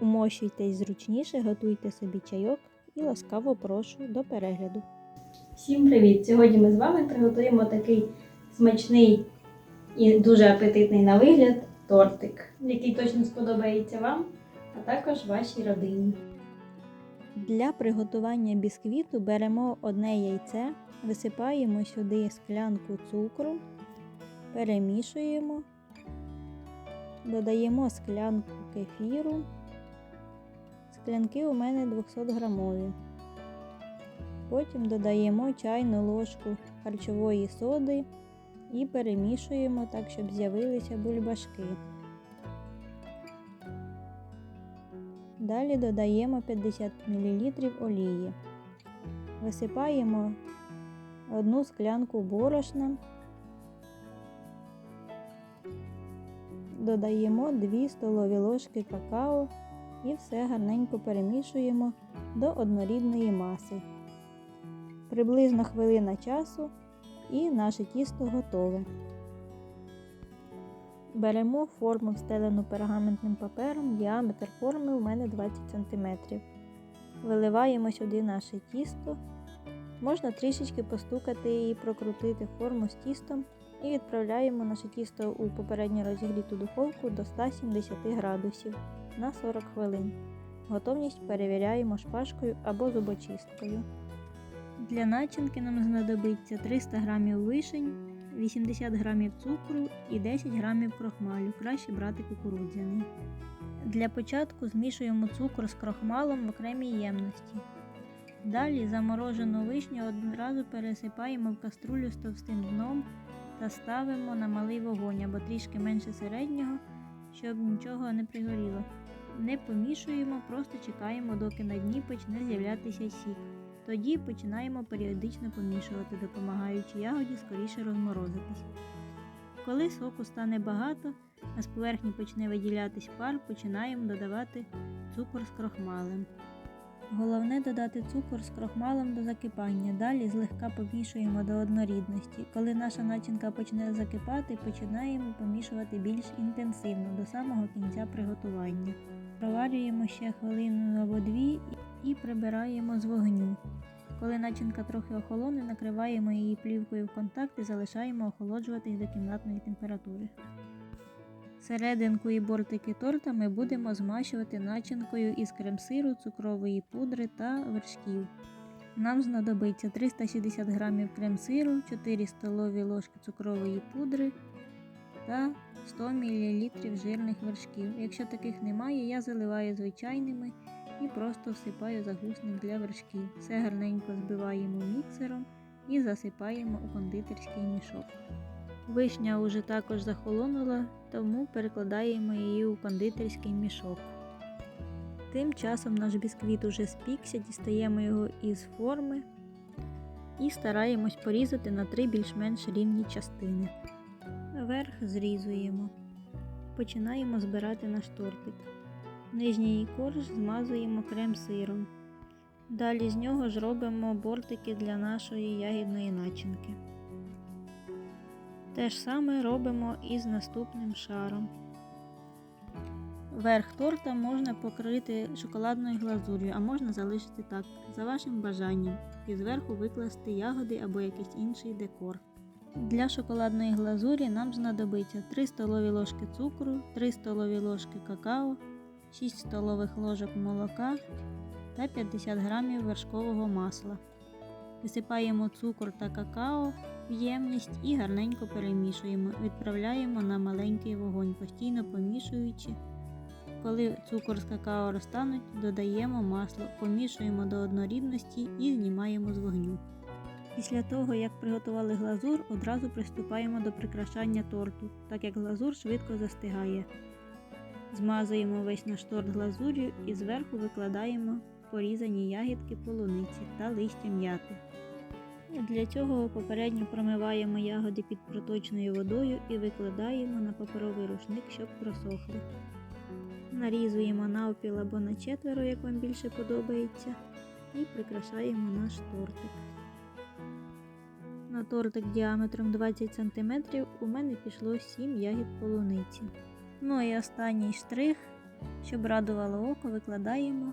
Умощуйтесь зручніше, готуйте собі чайок і ласкаво прошу до перегляду. Всім привіт! Сьогодні ми з вами приготуємо такий смачний і дуже апетитний на вигляд тортик, який точно сподобається вам, а також вашій родині. Для приготування бісквіту беремо одне яйце, висипаємо сюди склянку цукру, перемішуємо, додаємо склянку кефіру. Склянки у мене 200 грамові. Потім додаємо чайну ложку харчової соди і перемішуємо так, щоб з'явилися бульбашки. Далі додаємо 50 мл олії. Висипаємо одну склянку борошна. Додаємо 2 столові ложки какао і все гарненько перемішуємо до однорідної маси. Приблизно хвилина часу і наше тісто готове. Беремо форму встелену пергаментним папером, діаметр форми у мене 20 см. Виливаємо сюди наше тісто. Можна трішечки постукати і прокрутити форму з тістом і відправляємо наше тісто у попередньо розігріту духовку до 170 градусів на 40 хвилин. Готовність перевіряємо шпажкою або зубочисткою. Для начинки нам знадобиться 300 г вишень, 80 г цукру і 10 г крохмалю. Краще брати кукурудзяний. Для початку змішуємо цукор з крохмалом в окремій ємності. Далі заморожену вишню одразу пересипаємо в каструлю з товстим дном та ставимо на малий вогонь або трішки менше середнього, щоб нічого не пригоріло. Не помішуємо, просто чекаємо, доки на дні почне з'являтися сік. Тоді починаємо періодично помішувати, допомагаючи ягоді скоріше розморозитись. Коли соку стане багато, а з поверхні почне виділятись пар, починаємо додавати цукор з крохмалем. Головне додати цукор з крохмалем до закипання. Далі злегка помішуємо до однорідності. Коли наша начинка почне закипати, починаємо помішувати більш інтенсивно до самого кінця приготування. Проварюємо ще хвилину або дві і прибираємо з вогню. Коли начинка трохи охолоне, накриваємо її плівкою в контакт і залишаємо охолоджуватись до кімнатної температури. Серединку і бортики торта ми будемо змащувати начинкою із крем-сиру, цукрової пудри та вершків. Нам знадобиться 360 г крем-сиру, 4 столові ложки цукрової пудри та 100 мл жирних вершків. Якщо таких немає, я заливаю звичайними і просто всипаю загусник для вершків. Все гарненько збиваємо міксером і засипаємо у кондитерський мішок. Вишня уже також захолонула, тому перекладаємо її у кондитерський мішок. Тим часом наш бісквіт уже спікся, дістаємо його із форми і стараємось порізати на три більш-менш рівні частини. Верх зрізуємо. Починаємо збирати наш тортик. Нижній корж змазуємо крем-сиром. Далі з нього ж робимо бортики для нашої ягідної начинки. Те ж саме робимо і з наступним шаром. Верх торта можна покрити шоколадною глазур'ю, а можна залишити так, за вашим бажанням, і зверху викласти ягоди або якийсь інший декор. Для шоколадної глазурі нам знадобиться 3 столові ложки цукру, 3 столові ложки какао, 6 столових ложок молока та 50 г вершкового масла. Висипаємо цукор та какао в ємність і гарненько перемішуємо. Відправляємо на маленький вогонь, постійно помішуючи. Коли цукор з какао розтануть, додаємо масло, помішуємо до однорідності і знімаємо з вогню. Після того, як приготували глазур, одразу приступаємо до прикрашання торту, так як глазур швидко застигає. Змазуємо весь наш торт глазур'ю і зверху викладаємо порізані ягідки полуниці та листя м'яти. Для цього попередньо промиваємо ягоди під проточною водою і викладаємо на паперовий рушник, щоб просохли. Нарізуємо навпіл або на четверо, як вам більше подобається, і прикрашаємо наш тортик. На тортик діаметром 20 см у мене пішло 7 ягід полуниці. Ну і останній штрих Щоб радувало око, викладаємо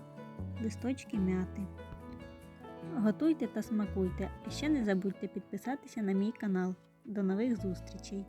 листочки м'яти. Готуйте та смакуйте. І ще не забудьте підписатися на мій канал. До нових зустрічей!